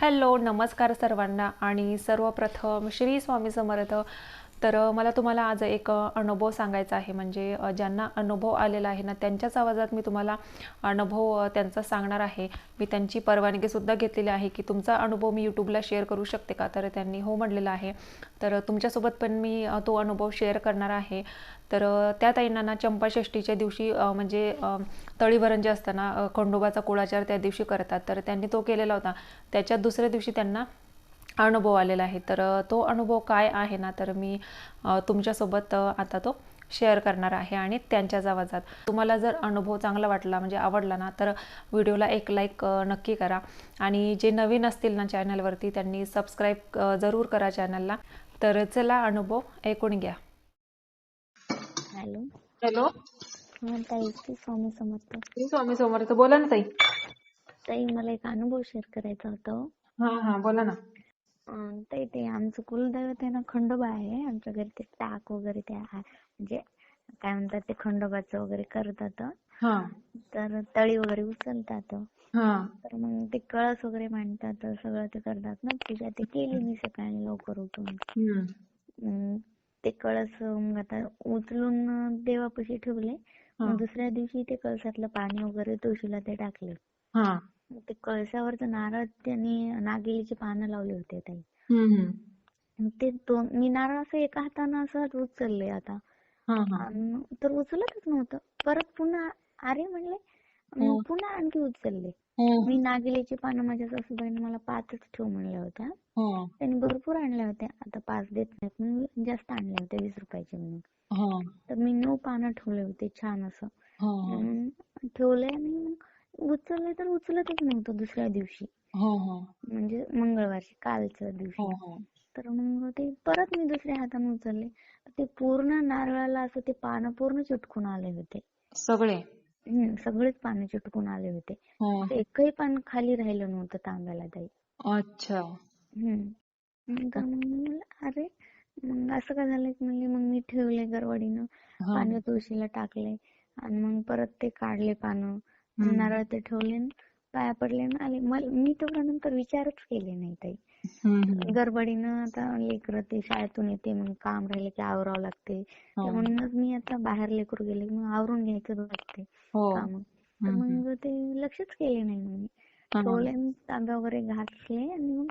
Hello नमस्कार सर्वांना आणि सर्वप्रथम श्री स्वामी समर्थ तर मला तुम्हाला आज एक अनुभव सांगायचा आहे. म्हणजे ज्यांना अनुभव आलेला आहे ना त्यांच्याच आवाजात मी तुम्हाला अनुभव त्यांचा सांगणार आहे. मी त्यांची परवानगीसुद्धा घेतलेली आहे की तुमचा अनुभव मी यूट्यूबला शेअर करू शकते का? तर त्यांनी हो म्हणलेलं आहे. तर तुमच्यासोबत पण मी तो अनुभव शेअर करणार आहे. तर त्या ताईंना ना चंपाषष्ठीच्या दिवशी म्हणजे तळीभरण जे असताना खंडोबाचा कुळाचार त्या दिवशी करतात. तर त्यांनी तो केलेला होता. त्याच्या दुसऱ्या दिवशी त्यांना अनुभव आलेला आहे. तर तो अनुभव काय आहे ना तर मी तुमच्यासोबत आता तो शेअर करणार आहे आणि त्यांच्याच आवाजात. तुम्हाला जर अनुभव चांगला वाटला म्हणजे आवडला ना तर व्हिडिओला एक लाईक नक्की करा. आणि जे नवीन असतील ना चॅनलवरती त्यांनी सबस्क्राईब जरूर करा चॅनलला. तर चला अनुभव ऐकून घ्या. हॅलो. हॅलो. हा ताई स्वामी समर्थ. स्वामी समर्थ. बोला ना ताई. ताई मला एक अनुभव शेअर करायचा होता हो. हा हा बोला ना. ताई ते आमचं कुलदैवत आहे ना खंडोबा आहे. आमच्या घरी ते टाक वगैरे ते आहे. म्हणजे काय म्हणतात ते खंडोबाचं वगैरे करतात. हा. तर तळी वगैरे उचलतात. हा. तर मग ते कळस वगैरे मांडतात सगळं ते करतात ना. पूजा ते केली मी सकाळी लवकर उठून. ते कळस मग आता उचलून देवापाशी ठेवले. मग दुसऱ्या दिवशी ते कळसातलं पाणी वगैरे तुळशीला ते टाकले. ते कळसावरचं नारळ त्यांनी नागिलीची पानं लावली होते ताई. ते दोन मी नारळ असं एका हातानं असं उचलले आता. तर उचलतच नव्हतं. परत पुन्हा अरे म्हणले हो. पुन्हा आणखी उचलले. हो. मी नागिलीची पानं माझ्या सासूबाईने मला पाचच ठेव म्हणल्या होत्या. हो. त्यांनी भरपूर आणल्या होत्या. आता पाच देत नाहीत म्हणून जास्त आणल्या होत्या वीस रुपयाचे म्हणून. हो. तर मी नऊ पानं ठेवले होते छान असं. ठेवले आणि मग उचलले तर उचलतच नव्हतं दुसऱ्या दिवशी. हो हो. म्हणजे मंगळवारची कालच्या दिवशी. हो तर मग ते परत मी दुसऱ्या हाताने उचलले. ते पूर्ण नारळाला असं ते पानं पूर्ण चिटकून आले होते. सगळे? सगळेच पानं चिटकून आले होते. एकही पान खाली राहिलं नव्हतं तांब्याला ताई. अच्छा. हम्म. मग अरे मग असं का झालं की म्हणले मग मी ठेवले गरवडीनं. हा. पानं तुळशीला टाकले आणि मग परत ते काढले पानं. नारळ ते ठेवले न पाया पडले न आले. मल- मी तेवढ्यानंतर विचारच केले नाही ताई. गडबडीनं आता लेकरं ते शाळेतून येते मग काम राहिले की आवरावं लागते. हो. म्हणूनच मी आता बाहेर लेकरू गेले की मग आवरून घ्यायचं लागते हो. काम. तर मग ते लक्षच केले नाही मी. ठेवले तांब्या वगैरे घातले आणि मग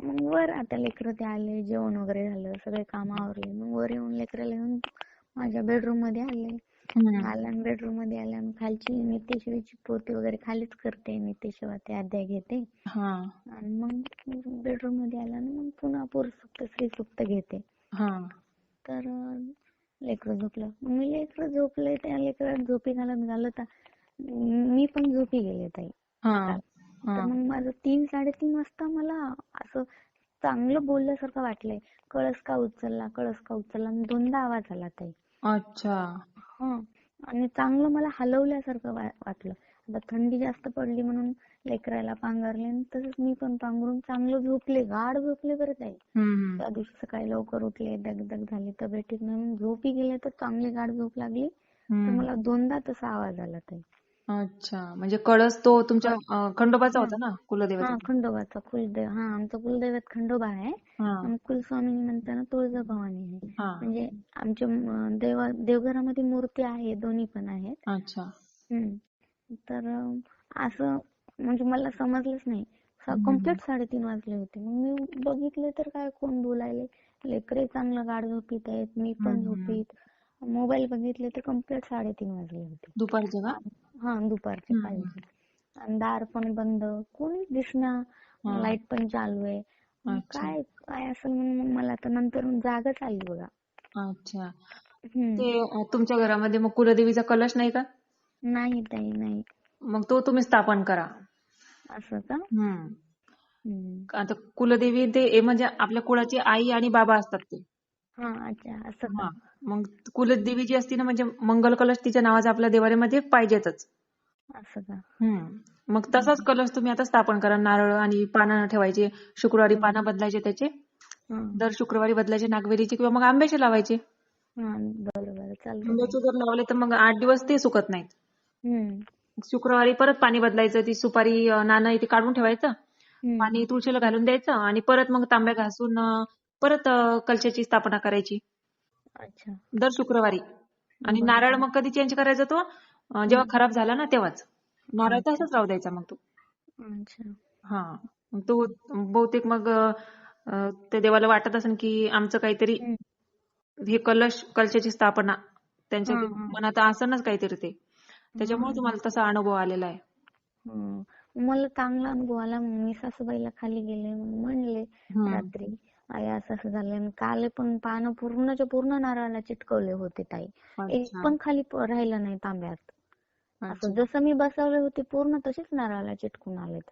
मग वर आता लेकरं ते आले जेवण वगैरे झालं सगळे काम आवरले. मग वर येऊन लेकराला घेऊन माझ्या बेडरूममध्ये आले. हम्म. आल्या बेडरूममध्ये आल्या आणि खालची. नित्यशिवीची पोती वगैरे खालीच करते नित्यशिवाचे अध्याय घेते. हा. आणि मग बेडरूममध्ये आला आणि मग पुन्हा पुरसुक्त स्त्री सुक्त घेते. हा. तर लेकरं झोपलं. मग मी लेकरं झोपले त्या लेकराला झोपी घालत घालत मी पण झोपी गेले ताई. हा. तर मग माझं तीन साडेतीन वाजता मला असं चांगलं बोलल्यासारखं वाटलंय. कळस का उचलला कळस का उचलला आणि दोनदा आवाज आला ताई. अच्छा. हं. आणि चांगलं मला हलवल्यासारखं वाटलं. आता थंडी जास्त पडली म्हणून लेकराला पांघरले आणि तसंच मी पण पांघरून चांगलं झोपले गाढ झोपले बरं ताई. त्या दिवशी सकाळी लवकर उठले दगदग झाली तब्येत ठीक नाही म्हणून झोपी गेले तर चांगली गाढ झोप लागली. तर. मला दोनदा तसा आवाज आला ताई. अच्छा. म्हणजे कळस तो तुमच्या अं, खंडोबाचा होता ना हा खंडोबाचा कुलदैव हा आमचं कुलदैवत खंडोबा आहे. हा. आणि कुलस्वामी म्हणताना तुळजाभवानी आहे. हा. म्हणजे आमच्या म- देवा देवघरामध्ये मूर्ती आहे दोन्ही पण आहेत. अच्छा. तर अं, असं म्हणजे मला समजलंच नाही. कंप्लीट साडेतीन वाजले होते. मग मी बघितले तर काय कोण बोलायले? लेकरे चांगलं गाढ झोपीत आहेत मी पण. झोपीत. मोबाईल बघितले तर कंप्लीट साडेतीन वाजले होते. दुपारचे का? हा दुपारचे. पाहिजे. आणि दार पण बंद. कोणीच दिसना. लाइट पण चालू आहे. काय काय असेल म्हणून मग मला तर नंतर जागच आली बघा. अच्छा. ते तुमच्या घरामध्ये मग कुलदेवीचा कलश नाही का? नाही ताई नाही. मग तो तुम्ही स्थापन करा. असं का? हम्म. आता कुलदेवी ते म्हणजे आपल्या कुळाची आई आणि बाबा असतात ते. हा अच्छा. असं का? मग कुलदेवी जी असती ना म्हणजे मंगल कलश तिच्या नावाचा आपल्या देवाऱ्यामध्ये पाहिजेतच. असं का? हम्म. मग तसाच कलश तुम्ही आता स्थापन करा नारळ आणि पानं ठेवायचे शुक्रवारी पानं बदलायचे त्याचे. दर शुक्रवारी बदलायचे नागवेलीचे किंवा मग आंब्याचे लावायचे. हा आंब्याचे जर लावले तर मग आठ दिवस ते सुकत नाहीत. शुक्रवारी परत पाणी बदलायचं ती सुपारी नाणं ते काढून ठेवायचं. पाणी तुळशीला घालून द्यायचं आणि परत मग तांब्या घासून परत कलशाची स्थापना करायची. अच्छा. दर शुक्रवारी. आणि. नारळ मग कधी चेंज करायचा तो? अं, जेव्हा खराब झाला ना तेव्हाच. नारळ. तसाच राहू द्यायचा मग तो. अच्छा. हा. मग तो बहुतेक मग अं, ते देवाला वाटत असेल की आमचं काहीतरी हम्म. हे कलश कलशाची स्थापना. त्यांच्या हा, हा. मनात असणच काहीतरी ते. त्याच्यामुळे तुम्हाला तसा अनुभव आलेला आहे. हं. मला चांगला अनुभव आला. मग मी सासूबाईला खाली गेले. मग म्हणले. रात्री आई असं असं झालंय. मग काल पण पानं पूर्णच्या पूर्ण नारळाला चिटकवले होते ताई. एक पण खाली राहिलं नाही तांब्यात. असं जसं मी बसवले होते पूर्ण तसेच नारळाला चिटकून आलेत.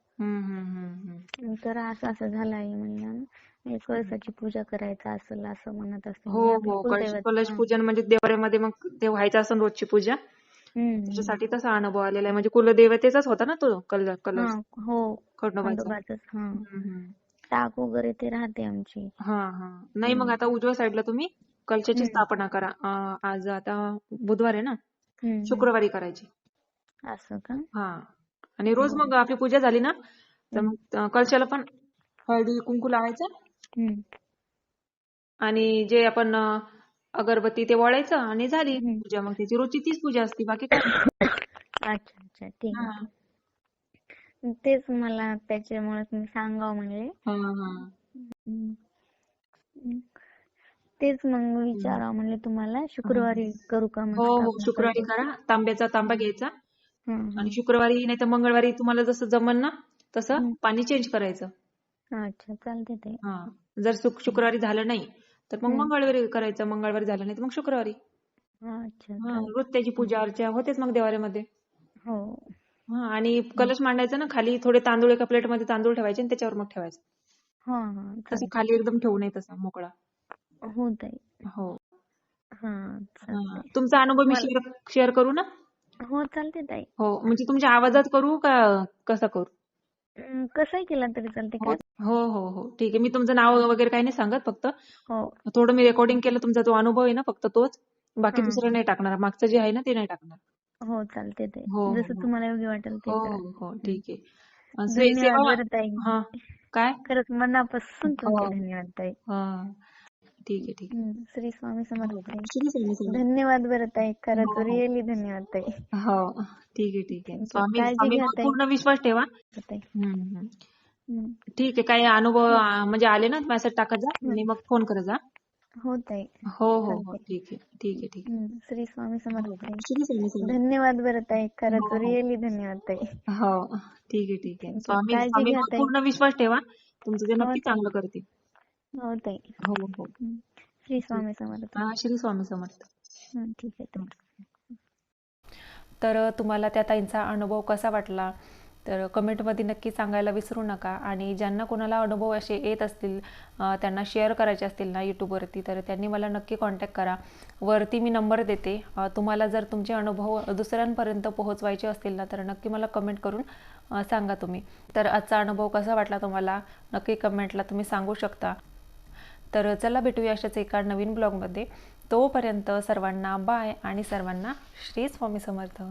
तर असं असं झालं आई म्हणलं कळसाची पूजा करायचं असेल असं म्हणत असते. हो हो. हं. पूजन म्हणजे देवाऱ्यामध्ये मग ते व्हायचं असं रोजची पूजा. त्याच्यासाठी तसा अनुभव आलेला आहे. म्हणजे कुलदेवतेचाच होता ना तो कल कलश? हा, खंडोबाचा. खंडोबाचंच टाक वगैरे ते राहते आमची. हा हा. नाही मग आता उजव्या साईडला तुम्ही कलशाची हम्म. स्थापना करा. अं, आज आता बुधवार आहे ना? हम्म. शुक्रवारी करायची. असं का? हा. आणि रोज मग आपली पूजा झाली ना तर मग अं, कलशाला पण हळदी कुंकू लावायचं. हम्म. आणि जे आपण अं, अगरबत्ती ते वळायचं आणि झाली हम्म. पूजा. मग त्याची रोजची तीच पूजा असते. बाकी काय? अच्छा अच्छा. ठीक हा. तेच मला त्याच्यामुळे मी सांगावं म्हणले. तेच मग विचारावं म्हणले तुम्हाला शुक्रवारी करू का हो हो. शुक्रवारी? करा. तांब्याचा तांबा घ्यायचा. आणि शुक्रवारी नाही तर मंगळवारी तुम्हाला जसं जमन ना तसं. पाणी चेंज करायचं. अच्छा चालते ते. हा. जर शुक- शुक्रवारी झालं नाही तर मग. मंगळवारी करायचं. मंगळवारी झालं नाही तर मग शुक्रवारी. अच्छा हा चालते रोज त्याची पूजा अर्चा होतेच मग देवाऱ्यामध्ये. हा. आणि कलश मांडायचा ना खाली थोडे तांदूळ एका प्लेटमध्ये तांदूळ ठेवायचे आणि त्याच्यावर मग ठेवायचं. तसं खाली एकदम ठेवू नये तसा मोकळा. हो ताई. हो. तुमचा अनुभव मी शेअर करू ना? हो चालते ताई. हो म्हणजे तुमच्या आवाजात करू का कसा करू? अं, कसंही केला तरी चालते हो हो हो हो. ठीक आहे मी तुमचं नाव वगैरे काही नाही सांगत फक्त. हो. थोडं मी रेकॉर्डिंग केलं तुमचा जो अनुभव आहे ना फक्त तोच. बाकी. दुसरं नाही टाकणार. मागचं जे आहे ना ते नाही टाकणार. हो चालते ते. हो, जसं हो. तुम्हाला योग्य वाटेल ते हो करा. हो ठीक आहे. धन्यवाद बरं ताई. हा काय? खरंच मनापासून तुमचे हो. धन्यवाद ताई. ठीक आहे ठीक श्री स्वामी समर्थ ताई. धन्यवाद बरं ताई. खरंच. रिअली धन्यवाद ताई. हो ठीक आहे ठीक आहे. स्वामी ताई. पूर्ण विश्वास ठेवा. ताई. हं, ठीक आहे काही अनुभव म्हणजे आले ना मेसेज टाकत जा. आणि मग फोन करत जा. हो ताई हो हो हो. चालतंय. ठीक आहे. ठीक आहे ठीक हं, श्री स्वामी समर्थ. ताई आहे श्री स्वामी. समर्थ. धन्यवाद बरं ताई. खरंच हो, हो. रिअली धन्यवाद ताई. हो ठीक आहे ठीक आहे. स्वामी. पूर्ण विश्वास ठेवा. तुमचं ते हो, नक्की. चांगलं करते हो ताई. हो हो. हं, श्री स्वामी समर्थ. हा श्री स्वामी समर्थ. हं, ठीक आहे तर तुम्हाला त्या ताईंचा अनुभव कसा वाटला? तर कमेंटमध्ये नक्की सांगायला विसरू नका. आणि ज्यांना कोणाला अनुभव असे येत असतील त्यांना शेअर करायचे असतील ना यूट्यूबवरती तर त्यांनी मला नक्की कॉन्टॅक्ट करा. वरती मी नंबर देते. तुम्हाला जर तुमचे अनुभव दुसऱ्यांपर्यंत पोहोचवायचे असतील ना तर नक्की मला कमेंट करून सांगा तुम्ही. तर आजचा अनुभव कसा वाटला तुम्हाला? नक्की कमेंटला तुम्ही सांगू शकता. तर चला भेटूया अशाच एका नवीन ब्लॉगमध्ये तोपर्यंत सर्वांना बाय आणि सर्वांना श्री स्वामी समर्थ.